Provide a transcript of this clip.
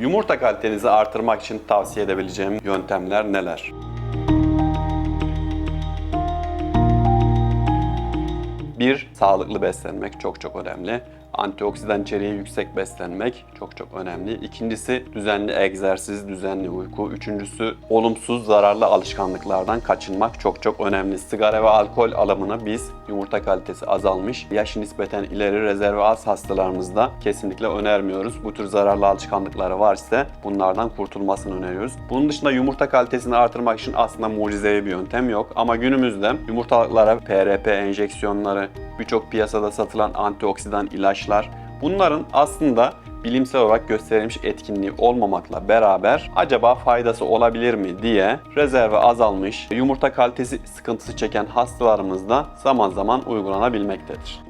Yumurta kalitenizi artırmak için tavsiye edebileceğim yöntemler neler? Bir, sağlıklı beslenmek çok çok önemli. Antioksidan içeriği yüksek beslenmek çok çok önemli. İkincisi düzenli egzersiz, düzenli uyku. Üçüncüsü olumsuz zararlı alışkanlıklardan kaçınmak çok çok önemli. Sigara ve alkol alımını biz yumurta kalitesi azalmış, yaş nispeten ileri rezerve az hastalarımızda kesinlikle önermiyoruz. Bu tür zararlı alışkanlıkları varsa bunlardan kurtulmasını öneriyoruz. Bunun dışında yumurta kalitesini artırmak için aslında mucizevi bir yöntem yok. Ama günümüzde yumurtalıklara PRP enjeksiyonları, birçok piyasada satılan antioksidan ilaçlar bunların aslında bilimsel olarak gösterilmiş etkinliği olmamakla beraber acaba faydası olabilir mi diye rezerve azalmış yumurta kalitesi sıkıntısı çeken hastalarımızda zaman zaman uygulanabilmektedir.